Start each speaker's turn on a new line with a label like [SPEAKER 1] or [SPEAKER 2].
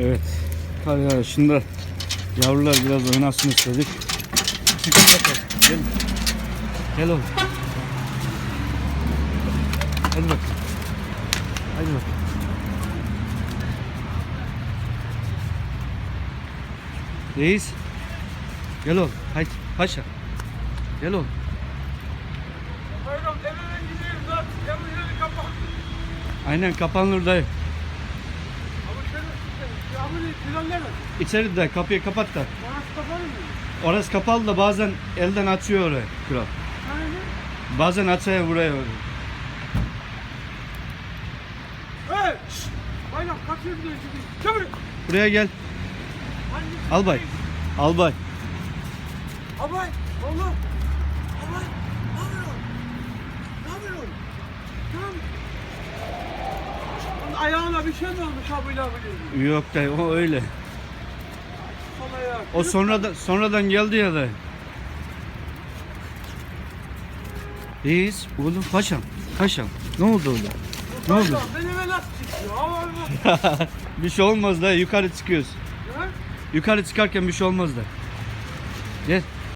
[SPEAKER 1] Evet. Kar yağışında yavrular biraz oynasın istedik. Çıkın bakalım. Gel. Gel oğlum. Hadi bakalım. Hadi bakalım. Reis. Gel oğlum. Haydi. Paşa. Gel oğlum. Aynen kapanır dayı.
[SPEAKER 2] Nerede?
[SPEAKER 1] İçeride kapıyı kapat da.
[SPEAKER 2] Orası kapalı mı?
[SPEAKER 1] Orası kapalı da bazen elden açıyor orayı kral. Bazen açıyor buraya.
[SPEAKER 2] Hey! Bayram kaçıyor bir de Çabuk!
[SPEAKER 1] Buraya gel.
[SPEAKER 2] Hangi?
[SPEAKER 1] Albay. Albay.
[SPEAKER 2] Abay! Oğlum! Ayağına bir şey mi olmuş abıyla bu
[SPEAKER 1] Yok dayı o öyle.
[SPEAKER 2] Sol ayağı.
[SPEAKER 1] O sonradan sonradan geldi ya dayı. Reis, oğlum paşam, paşam. Ne oldu orada? Ne oldu?
[SPEAKER 2] Bayram, Beni eve nasıl çıkıyor? Hava
[SPEAKER 1] bir şey olmaz dayı, yukarı çıkıyoruz. Yukarı çıkarken bir şey olmaz dayı. Gel.